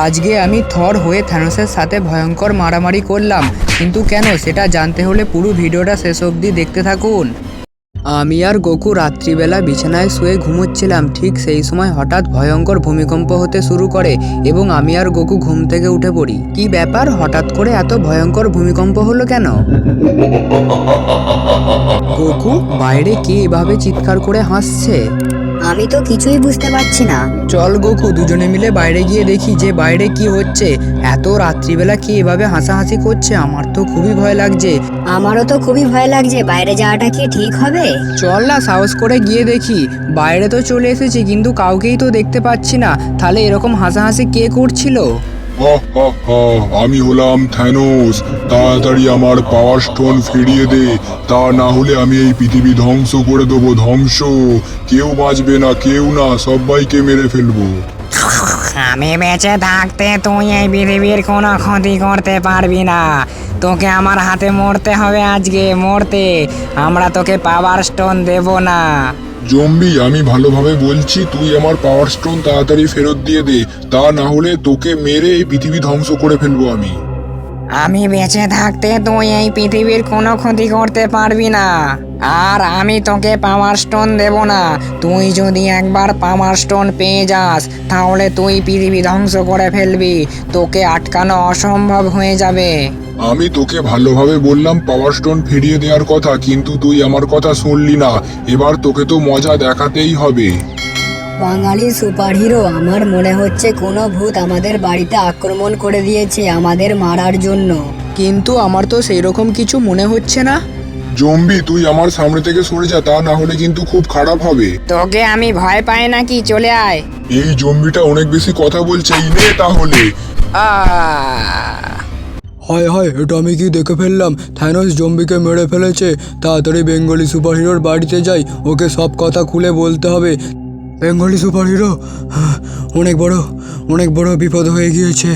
আজকে আমি থর হয়ে থ্যানোসের সাথে ভয়ঙ্কর মারামারি করলাম। কিন্তু কেন? সেটা জানতে হলে পুরো ভিডিওটা শেষ অবধি দেখতে থাকুন। আমি আর গোকু রাত্রিবেলা বিছানায় শুয়ে ঘুমোচ্ছিলাম। ঠিক সেই সময় হঠাৎ ভয়ঙ্কর ভূমিকম্প হতে শুরু করে এবং আমি আর গোকু ঘুম থেকে উঠে পড়ি। কি ব্যাপার? হঠাৎ করে এত ভয়ঙ্কর ভূমিকম্প হলো কেন? গোকু, বাইরে কে এভাবে চিৎকার করে হাসছে? আমি তো কিছুই বুঝতে পারছি না। চল গোকু দুজনে মিলে বাইরে গিয়ে দেখি যে বাইরে কি হচ্ছে। এত রাত্রিবেলা কি এভাবে হাসাহাসি করছে আমার তো খুবই ভয় লাগছে। আমারও তো খুবই ভয় লাগছে বাইরে যাওয়াটা কি ঠিক হবে? চল না সাহস করে গিয়ে দেখি। বাইরে তো চলে এসেছি কিন্তু কাউকেই তো দেখতে পাচ্ছি না। তাহলে এরকম হাসাহাসি কে করছিল? আমি হলাম থ্যানোস। তাড়াতাড়ি আমার পাওয়ার স্টোন ফিরিয়ে দে। তা না হলে আমি এই পৃথিবী ধ্বংস করে দেবো, ধ্বংস। কেউ বাঁচবে না, কেউ না, সবাইকে মেরে ফেলব। আমি বেঁচে থাকতে তুই এই পৃথিবীর কোনো ক্ষতি করতে পারবি না। তোকে আমার হাতে মরতে হবে আজকে, মরতে। আমরা তোকে পাওয়ার স্টোন দেব না। জম্বি, আমি ভালোভাবে বলছি, তুই আমার পাওয়ার স্টোন তাড়াতাড়ি ফেরত দিয়ে দে। তা না হলে তোকে মেরে এই পৃথিবী ধ্বংস করে ফেলব আমি। আমি বেঁচে থাকতে তুই এই পৃথিবীর কোনো ক্ষতি করতে পারবি না। আর আমি তোকে পাওয়ার স্টোন দেব না। তুই যদি একবার পাওয়ার স্টোন পেয়ে যাস, তাহলে তুই পৃথিবী ধ্বংস করে ফেলবি। তোকে আটকানো অসম্ভব হয়ে যাবে। আমি তোকে ভালোভাবে বললাম পাওয়ার স্টোন ফিরিয়ে দেওয়ার কথা, কিন্তু তুই আমার কথা শুনলি না। এবার তোকে তো মজা দেখাতেই হবে। বাঙালি সুপারহিরো আমার মনে হচ্ছে কোনো ভূত আমাদের বাড়িতে আক্রমণ করে দিয়েছে আমাদের মারার জন্য। কিন্তু আমার তো সেই রকম কিছু মনে হচ্ছে না। জম্বি তুই আমার সামনে থেকে সরে যা তা না হলে কিন্তু খুব খারাপ হবে। তোকে আমি ভয় পাই নাকি? চলে আয়। এই জম্বিটা অনেক বেশি কথা বলছে এই নে তাহলে। আহ হায় হায় এটা আমি কি দেখে ফেললাম? থ্যানোস জম্বিকে মেরে ফেলেছে। তাড়াতাড়ি বেঙ্গলি সুপারহিরোর বাড়িতে যাই ওকে সব কথা খুলে বলতে হবে। বেঙ্গলি সুপারহিরো অনেক বড় অনেক বড় বিপদ হয়ে গিয়েছে।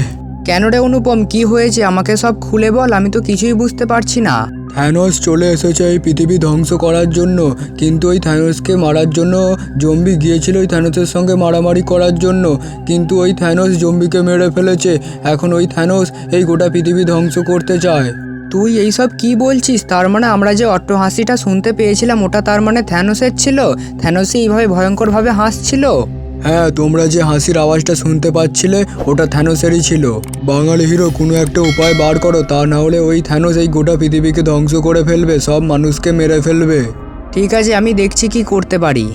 কেন রে অনুপম কি হয়েছে? আমাকে সব খুলে বল আমি তো কিছুই বুঝতে পারছি না। থ্যানোস চলে এসেছে এই পৃথিবী ধ্বংস করার জন্য কিন্তু ওই থ্যানোসকে মারার জন্য জম্বি গিয়েছিল ওই থ্যানোসের সঙ্গে মারামারি করার জন্য কিন্তু ওই থ্যানোস জম্বিকে মেরে ফেলেছে। এখন ওই থ্যানোস এই গোটা পৃথিবী ধ্বংস করতে চায়। তুই এইসব কি বলছিস? তার মানে আমরা যে অট্ট হাসিটা শুনতে পেয়েছিলাম ওটা তার মানে থ্যানোসের ছিল? থ্যানোসই এইভাবে ভয়ঙ্করভাবে হাসছিল? হ্যাঁ তোমরা যে হাসির আওয়াজটা শুনতে পাচ্ছিলে ওটা থ্যানোসেরই ছিল। বাঙালি হিরো কোনো একটা উপায় বার করো তা না হলে ওই থ্যানোস এই গোটা পৃথিবীকে ধ্বংস করে ফেলবে সব মানুষকে মেরে ফেলবে। ঠিক আছে আমি দেখছি কি করতে পারি।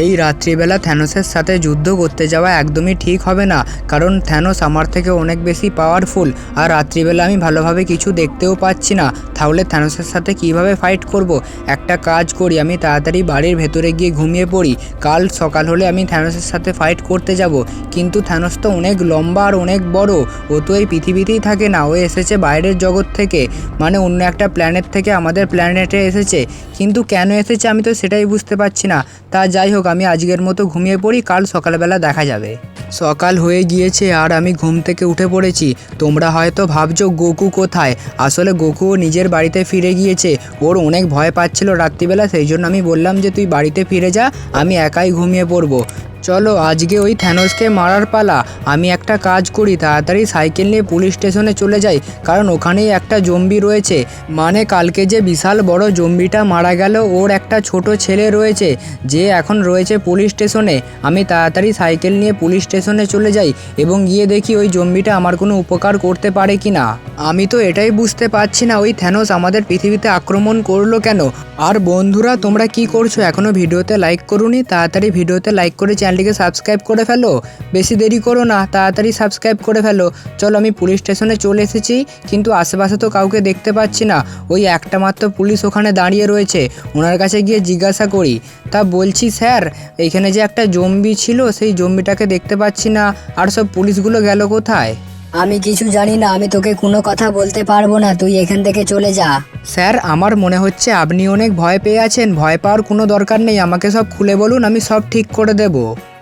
এই রাত্রিবেলা থ্যানোসের সাথে যুদ্ধ করতে যাওয়া একদমই ঠিক হবে না, কারণ থ্যানোস আমার থেকে অনেক বেশি পাওয়ারফুল আর রাত্রিবেলা আমি ভালোভাবে কিছু দেখতেও পাচ্ছি না। তাহলে থ্যানোসের সাথে কীভাবে ফাইট করব? একটা কাজ করি, আমি তাড়াতাড়ি বাড়ির ভেতরে গিয়ে ঘুমিয়ে পড়ি। কাল সকাল হলে আমি থ্যানোসের সাথে ফাইট করতে যাব। কিন্তু থ্যানোস তো অনেক লম্বা আর অনেক বড়, ও তো এই পৃথিবীতেই থাকে না, ও এসেছে বাইরের জগৎ থেকে মানে অন্য একটা প্ল্যানেট থেকে আমাদের প্ল্যানেটে এসেছে। কিন্তু কেন এসেছে আমি তো সেটাই বুঝতে পারছি না। তা যাই হোক আমি আজকের মতো ঘুমিয়ে পড়ি, কাল সকালবেলা দেখা যাবে। সকাল হয়ে গিয়েছে আর আমি ঘুম থেকে উঠে পড়েছি। তোমরা হয়তো ভাবছ, গোকু কোথায়? আসলে গোকু নিজের বাড়িতে ফিরে গিয়েছে। ওর অনেক ভয় পাচ্ছিল রাত্রিবেলা, সেই জন্য আমি বললাম যে, তুই বাড়িতে ফিরে যা, আমি একাই ঘুমিয়ে পড়ব। চলো, আজকে ওই থ্যানোসকে মারার পালা। আমি একটা কাজ করি, তাড়াতাড়ি সাইকেল নিয়ে পুলিশ স্টেশনে চলে যাই, কারণ ওখানেই একটা জম্বি রয়েছে। মানে কালকে যে বিশাল বড় জম্বিটা মারা গেল, ওর একটা ছোট ছেলে রয়েছে, যে এখন রয়েছে পুলিশ স্টেশনে। আমি তাড়াতাড়ি সাইকেল নিয়ে পুলিশ স্টেশনে চলে যাই এবং গিয়ে দেখি ওই জম্বিটা আমার কোনো উপকার করতে পারে কি না আমি তো এটাই বুঝতে পারছি না, ওই থ্যানোস আমাদের পৃথিবীতে আক্রমণ করল কেন? আর বন্ধুরা, তোমরা কি করছ? এখনও ভিডিওতে লাইক করুনি? তাড়াতাড়ি ভিডিওতে লাইক করে চ্যানেলটিকে সাবস্ক্রাইব করে ফেলো। বেশি দেরি করো না, তাড়াতাড়ি সাবস্ক্রাইব করে ফেলো। চলো, আমি পুলিশ স্টেশনে চলে এসেছি, কিন্তু আশেপাশে তো কাউকে দেখতে পাচ্ছি না। ওই একটা মাত্র পুলিশ ওখানে দাঁড়িয়ে রয়েছে, ওনার কাছে গিয়ে জিজ্ঞাসা করি। তা বলছি, স্যার এইখানে যে একটা জম্বি ছিল, সেই জম্বিটাকে দেখতে পাচ্ছি না। আর সব পুলিশগুলো গেল কোথায়? আমি কিছু জানি না আমি তোকে কোনো কথা বলতে পারব না তুই এখান থেকে চলে যা। স্যার আমার মনে হচ্ছে আপনি অনেক ভয় পেয়ে আছেন ভয় পাওয়ার কোনো দরকার নেই আমাকে সব খুলে বলুন আমি সব ঠিক করে দেব।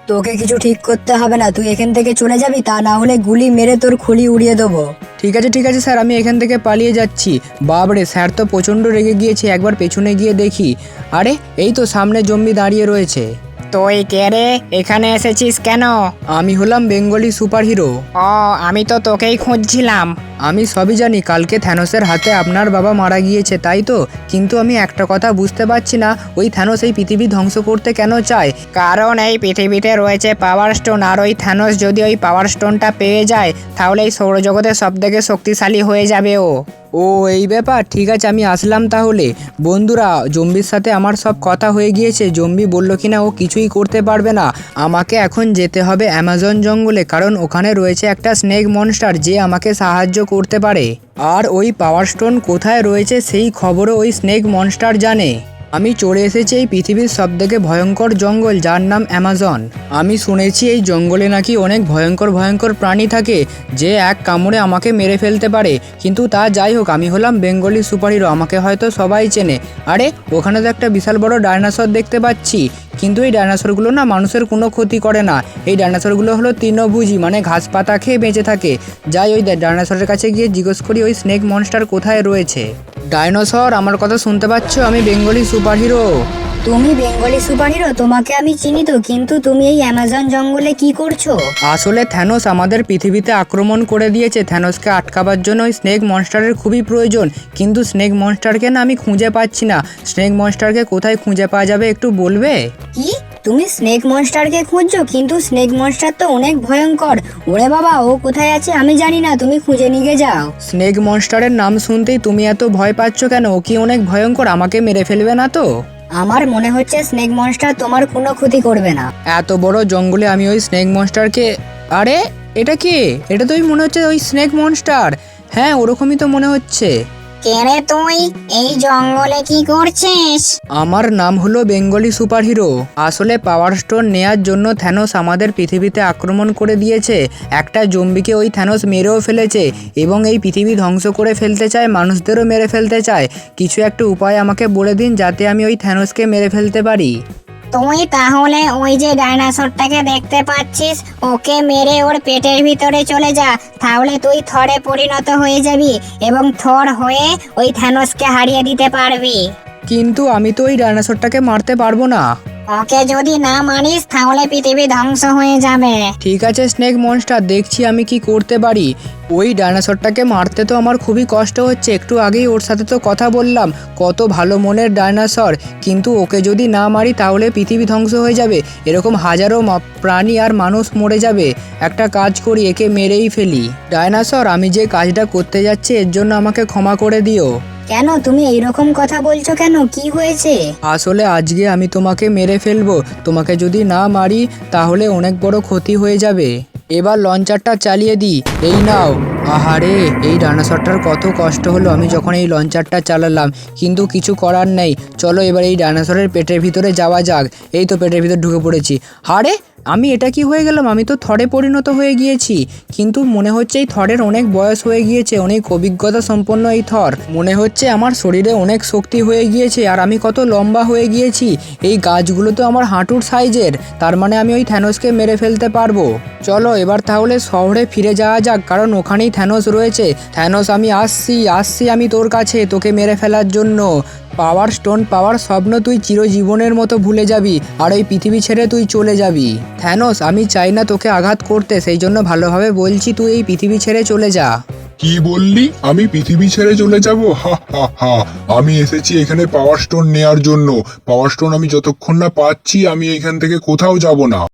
তোকে কিছু ঠিক করতে হবে না তুই এখান থেকে চলে যাবি তা না হলে গুলি মেরে তোর খুলি উড়িয়ে দেবো। ঠিক আছে ঠিক আছে স্যার আমি এখান থেকে পালিয়ে যাচ্ছি। বাবরে স্যার তো প্রচণ্ড রেগে গিয়েছে একবার পেছনে গিয়ে দেখি। আরে এই তো সামনে জম্বি দাঁড়িয়ে রয়েছে। তুই কে রে? এখানে এসেছিস কেন? আমি হলাম বেঙ্গলি সুপারহিরো। ও আমি তো তোকেই খুঁজছিলাম। আমি সবই জানি কালকে থ্যানোসের হাতে আপনার বাবা মারা গিয়েছে তাই তো? কিন্তু আমি একটা কথা বুঝতে পারছি না ওই থ্যানোস এই পৃথিবী ধ্বংস করতে কেন চায়? কারণ এই পৃথিবীতে রয়েছে পাওয়ার স্টোন আর ওই থ্যানোস যদি ওই পাওয়ার স্টোনটা পেয়ে যায় তাহলে এই সৌরজগতে সব থেকে শক্তিশালী হয়ে যাবে ও। ও, এই ব্যাপার, ঠিক আছে, আমি আসলাম তাহলে। বন্ধুরা, জম্বির সাথে আমার সব কথা হয়ে গিয়েছে, জম্বি বলল কিনা ও কিছুই করতে পারবে না। আমাকে এখন যেতে হবে অ্যামাজন জঙ্গলে, কারণ ওখানে রয়েছে একটা স্নেক মনস্টার, যে আমাকে সাহায্য করতে পারে। আর ওই পাওয়ার স্টোন কোথায় রয়েছে, সেই খবরও ওই স্নেক মনস্টার জানে। আমি চলে এসেছি এই পৃথিবীর সবথেকে ভয়ঙ্কর জঙ্গল, যার নাম অ্যামাজন। আমি শুনেছি এই জঙ্গলে নাকি অনেক ভয়ঙ্কর ভয়ঙ্কর প্রাণী থাকে, যে এক কামড়ে আমাকে মেরে ফেলতে পারে। কিন্তু তা যাই হোক, আমি হলাম বেঙ্গলি সুপারহিরো, আমাকে হয়তো সবাই চেনে। আরে, ওখানে তো একটা বিশাল বড় ডাইনোসর দেখতে পাচ্ছি। কিন্তু এই ডাইনোসরগুলো না মানুষের কোনো ক্ষতি করে না। এই ডাইনোসরগুলো হলো তৃণভোজী মানে ঘাস পাতা খেয়ে বেঁচে থাকে। যাই ওই ডাইনোসরের কাছে গিয়ে জিজ্ঞেস করি, ওই স্নেক মনস্টার কোথায় রয়েছে? ডাইনোসর আমার কথা শুনতে পাচ্ছ? আমি বেঙ্গলি সুপারহিরো। তুমি বেঙ্গলি সুপারহিরো তোমাকে আমি চিনি তো কিন্তু তুমি এই অ্যামাজন জঙ্গলে কি করছ? আসলে থ্যানোস আমাদের পৃথিবীতে আক্রমণ করে দিয়েছে। থ্যানোসকে আটকাবার জন্য ওই স্নেক মনস্টারের খুবই প্রয়োজন। কিন্তু স্নেক মনস্টারকে না আমি খুঁজে পাচ্ছি না। স্নেক মনস্টারকে কোথায় খুঁজে পাওয়া যাবে একটু বলবে? কি? তুমি স্নেক মনস্টারকে খুঁজছো? কিন্তু স্নেক মনস্টার তো অনেক ভয়ঙ্কর। ওরে বাবা ও কোথায় আছে আমি জানি না তুমি খুঁজে নিয়ে যাও। স্নেক মনস্টারের নাম শুনতেই তুমি এত ভয় পাচ্ছ কেন? ও কি অনেক ভয়ঙ্কর আমাকে মেরে ফেলবে না তো? আমার মনে হচ্ছে স্নেক মনস্টার তোমার কোনো ক্ষতি করবে না। এত বড় জঙ্গলে আমি ওই স্নেক মনস্টারকে আরে এটা কি? এটা তো মনে হচ্ছে ওই স্নেক মনস্টার। হ্যাঁ ওরকমই তো মনে হচ্ছে। কে রে তুই? এই জঙ্গলে কি করছিস? আমার নাম হলো বেঙ্গলি সুপারহিরো। আসলে পাওয়ার স্টোন নেয়ার জন্য থ্যানোস আমাদের পৃথিবীতে আক্রমণ করে দিয়েছে। একটা জম্বিকে ওই থ্যানোস মেরেও ফেলেছে এবং এই পৃথিবী ধ্বংস করে ফেলতে চায়, মানুষদেরও মেরে ফেলতে চায়। কিছু একটা উপায় আমাকে বলে দিন যাতে আমি ওই থ্যানোসকে মেরে ফেলতে পারি। তুই তাহলে ওই যে ডাইনোসরটাকে দেখতে পাচ্ছিস, ওকে মেরে ওর পেটের ভিতরে চলে যা, তাহলে তুই থরে পরিণত হয়ে যাবি এবং থর হয়ে ওই থ্যানোসকে হারিয়ে দিতে পারবি। কিন্তু আমি তো ওই ডাইনোসরটাকে মারতে পারব না। ওকে যদি না মানিস তাহলে পৃথিবী ধ্বংস হয়ে যাবে। ঠিক আছে স্নেক মনস্টার দেখছি আমি কি করতে পারি। ওই ডাইনোসরটাকে মারতে তো আমার খুবই কষ্ট হচ্ছে। একটু আগেই ওর সাথে তো কথা বললাম। কত ভালো মনের ডাইনোসর। কিন্তু ওকে যদি না মারি তাহলে পৃথিবী ধ্বংস হয়ে যাবে। এরকম হাজারো প্রাণী আর মানুষ মরে যাবে। একটা কাজ করি একে মেরেই ফেলি। ডাইনোসর আমি যে কাজটা করতে যাচ্ছি এর জন্য আমাকে ক্ষমা করে দিও। কেন? তুমি এইরকম কথা বলছো কেন? কি হয়েছে? আসলে আজকে আমি তোমাকে মেরে ফেলব। তোমাকে যদি না মারি, তাহলে অনেক বড় ক্ষতি হয়ে যাবে। এবার লঞ্চারটা চালিয়ে দিই। এই নাও। আহারে, এই ডাইনোসরটার কত কষ্ট হলো। আমি যখন এই লঞ্চারটা চালালাম, কিন্তু কিছু করার নেই। চলো এবার এই ডাইনোসরের পেটের ভিতরে যাওয়া যাক। এই তো পেটের ভিতরে ঢুকে পড়েছি। হারে আমি এটা কি হয়ে গেলাম? আমি তো থরে পরিণত হয়ে গিয়েছি। কিন্তু মনে হচ্ছে এই থরের অনেক বয়স হয়ে গিয়েছে, অনেক অভিজ্ঞতা সম্পন্ন এই থর। মনে হচ্ছে আমার শরীরে অনেক শক্তি হয়ে গিয়েছে আর আমি কত লম্বা হয়ে গিয়েছি। এই গাছগুলো তো আমার হাঁটুর সাইজের, তার মানে আমি ওই থ্যানোসকে মেরে ফেলতে পারব। চলো এবার তাহলে শহরে ফিরে যাওয়া যাক, কারণ ওখানেই থ্যানোস রয়েছে। থ্যানোস, আমি আসছি আসছি আমি তোর কাছে, তোকে মেরে ফেলার জন্য। পাওয়ার স্টোন পাওয়ার স্বপ্ন তুই চিরজীবনের মতো ভুলে যাবি আর ওই পৃথিবী ছেড়ে তুই চলে যাবি। থ্যানোস আমি চাই না তোকে আঘাত করতে সেই জন্য ভালোভাবে বলছি তুই এই পৃথিবী ছেড়ে চলে যা। কি বললি? আমি পৃথিবী ছেড়ে চলে যাব? হা হা হা। আমি এসেছি এখানে পাওয়ার স্টোন নেয়ার জন্য। পাওয়ার স্টোন আমি যতক্ষণ না পাচ্ছি আমি এখান থেকে কোথাও যাব না।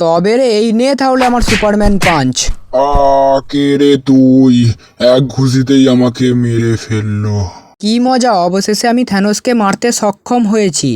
তবে রে এই নে তাহলে আমার সুপারম্যান পাঞ্চ। আ কে রে তুই? এক ঘুষিতেই আমাকে মেরে ফেলল। কি মজা অবশেষে আমি থ্যানোসকে মারতে সক্ষম হয়েছি।